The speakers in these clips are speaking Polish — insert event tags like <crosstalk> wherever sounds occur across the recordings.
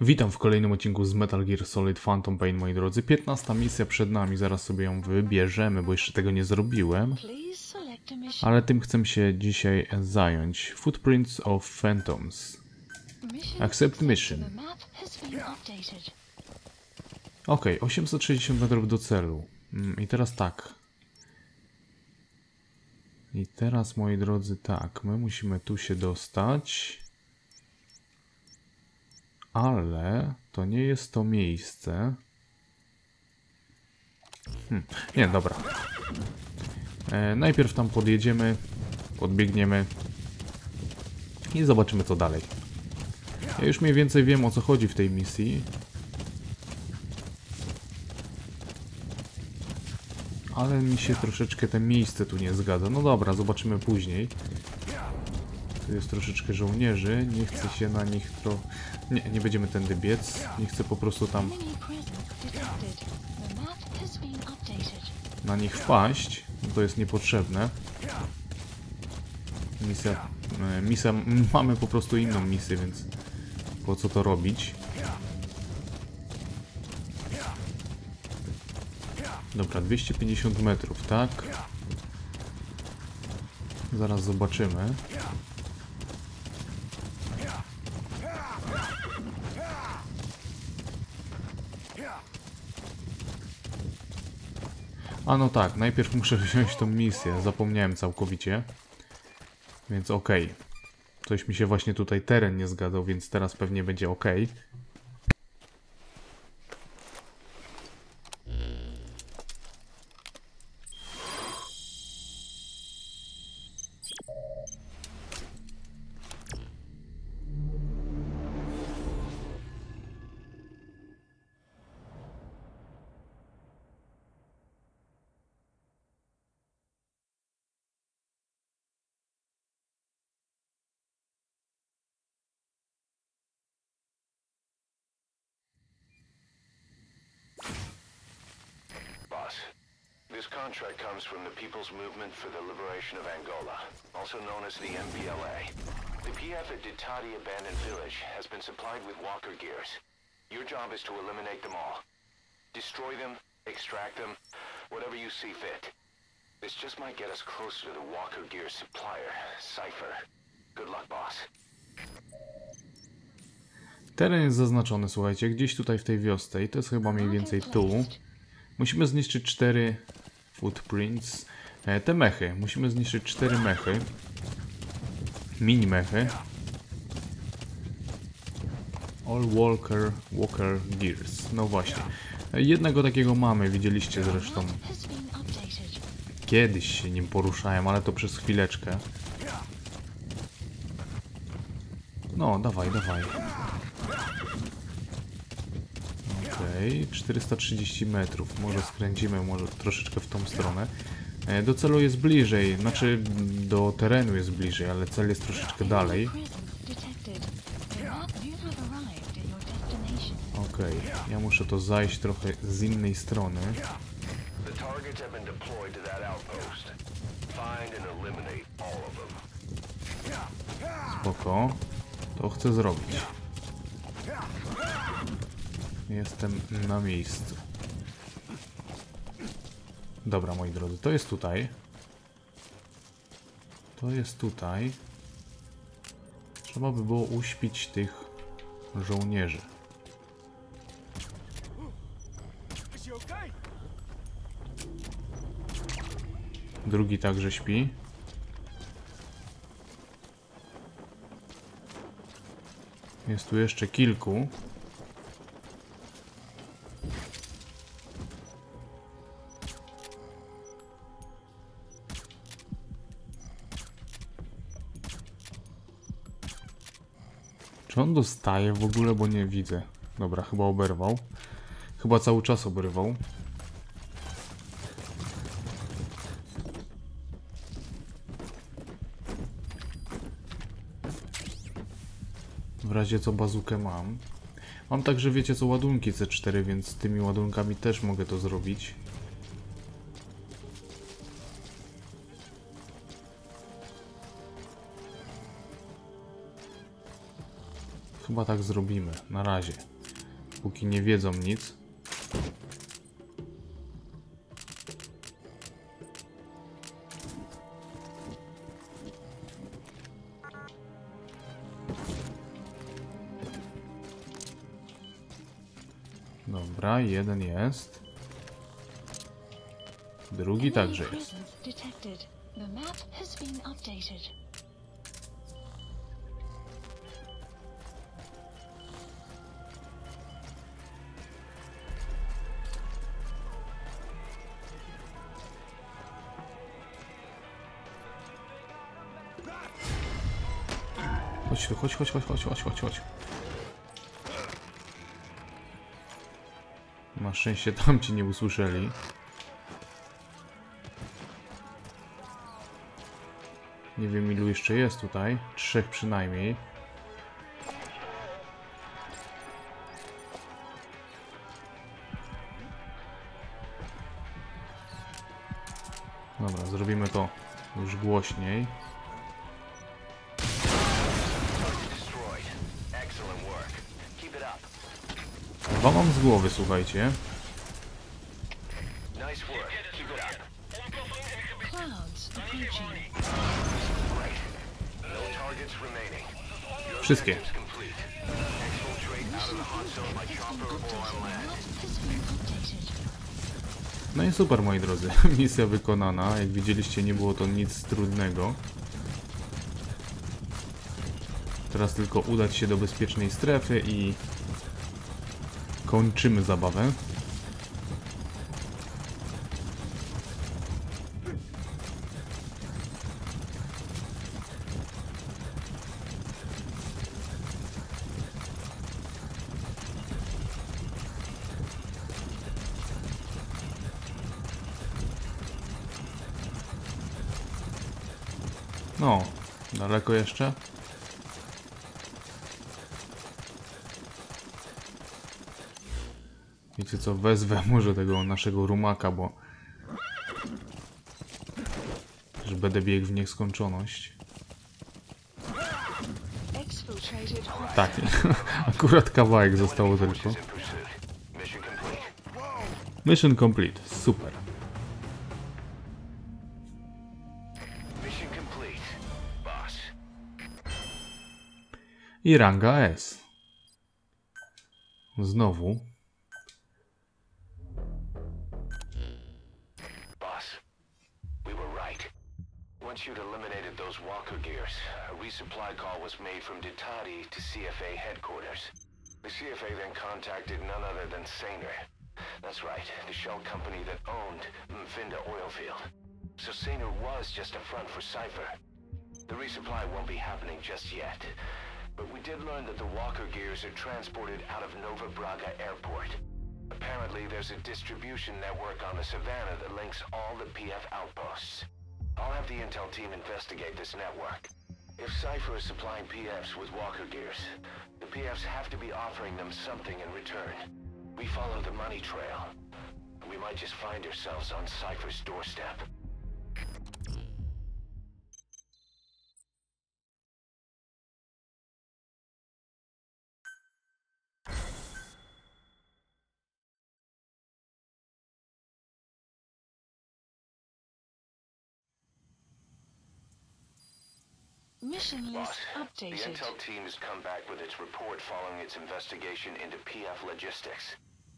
Witam w kolejnym odcinku z Metal Gear Solid Phantom Pain, moi drodzy. 15 misja przed nami, zaraz sobie ją wybierzemy, bo jeszcze tego nie zrobiłem. Ale tym chcę się dzisiaj zająć. Footprints of Phantoms. Accept mission. Okej, 860 metrów do celu. Mm, I teraz tak. I teraz, moi drodzy, tak. My musimy tu się dostać. Ale to nie jest to miejsce. Hmm. Nie, dobra. E, najpierw tam podjedziemy, podbiegniemy i zobaczymy co dalej. Ja już mniej więcej wiem o co chodzi w tej misji. Ale mi się troszeczkę te miejsce tu nie zgadza. No dobra, zobaczymy później. Tu jest troszeczkę żołnierzy. Nie chcę się na nich to... Nie, nie będziemy tędy biec. Nie chcę po prostu tam na nich wpaść. To jest niepotrzebne. Misja... e, Misja... Mamy po prostu inną misję, więc... Po co to robić? Dobra, 250 metrów, tak? Zaraz zobaczymy. A no tak, najpierw muszę <laughs> wziąć tą misję, zapomniałem całkowicie. Więc okej. Coś mi się właśnie tutaj teren nie zgadzał, więc teraz pewnie będzie ok. This contract comes from the People's Movement for the Liberation of Angola, also known as the MPLA. The PF at Ditati Abandoned Village has been supplied with walker gears. Your job is to eliminate them all. Destroy them, extract them, whatever you see fit. This just might get us closer to the walker gear supplier, Cypher. Good luck, boss. Teren jest zaznaczony, słuchajcie, gdzieś tutaj w tej wiosce i to jest chyba mniej więcej tu. Musimy zniszczyć cztery footprints. E, te mechy. Musimy zniszczyć cztery mechy. Mini mechy. All Walker Walker Gears. No właśnie. E, Jednego takiego mamy, widzieliście zresztą. Kiedyś się nim poruszałem, ale to przez chwileczkę. No, dawaj, dawaj. Okej, 430 metrów. Może skręcimy, może troszeczkę w tą stronę. E, Do celu jest bliżej, znaczy do terenu jest bliżej, ale cel jest troszeczkę dalej. Okej, ja muszę to zajść trochę z innej strony. Spoko. To chcę zrobić. Jestem na miejscu. Dobra, moi drodzy, to jest tutaj. To jest tutaj. Trzeba by było uśpić tych żołnierzy. Drugi także śpi. Jest tu jeszcze kilku. Czy on dostaje w ogóle, bo nie widzę. Dobra, chyba oberwał. Chyba cały czas obrywał. W razie co bazukę mam. Mam także, wiecie co, ładunki C4, więc tymi ładunkami też mogę to zrobić. Chyba tak zrobimy. Na razie. Póki nie wiedzą nic. Dobra, jeden jest. Drugi także jest. Chodź tu, chodź, chodź, chodź, chodź, chodź, chodź, chodź. Na szczęście tam ci nie usłyszeli. Nie wiem ilu jeszcze jest tutaj. Trzech przynajmniej. Dobra, zrobimy to już głośniej. On land. Map has been updated. No i super, moi drodzy. <laughs> Misja wykonana. Jak widzieliście, nie było to nic trudnego. Teraz tylko udać się do bezpiecznej strefy i kończymy zabawę. No, daleko jeszcze? Wiecie co, wezwę <laughs> może tego naszego rumaka, bo... Że będę biegł w nieskończoność. Tak, <laughs> akurat kawałek zostało tylko. Mission complete. Mission complete, super. Mission complete. Boss. I ranga S. Znowu. Those walker gears, a resupply call was made from Ditati to CFA headquarters. The CFA then contacted none other than Saner. That's right, the shell company that owned Mfinda Oilfield. So Saner was just a front for Cypher. The resupply won't be happening just yet. But we did learn that the walker gears are transported out of Nova Braga Airport. Apparently, there's a distribution network on the Savannah that links all the PF outposts. I'll have the intel team investigate this network. If Cypher is supplying PFs with walker gears, the PFs have to be offering them something in return. We follow the money trail. We might just find ourselves on Cypher's doorstep. Mission list Boss, the intel team has come back with its report following its investigation into PF logistics.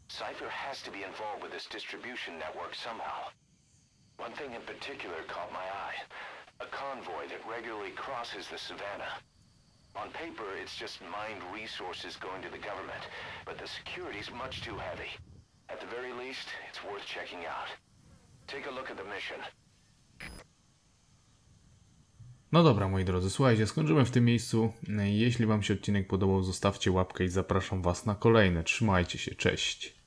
Cypher has to be involved with this distribution network somehow. One thing in particular caught my eye. A convoy that regularly crosses the Savannah. On paper, it's just mined resources going to the government, but the security's much too heavy. At the very least, it's worth checking out. Take a look at the mission. No dobra, moi drodzy, słuchajcie, skończymy w tym miejscu. Jeśli Wam się odcinek podobał, zostawcie łapkę i zapraszam Was na kolejne. Trzymajcie się, cześć.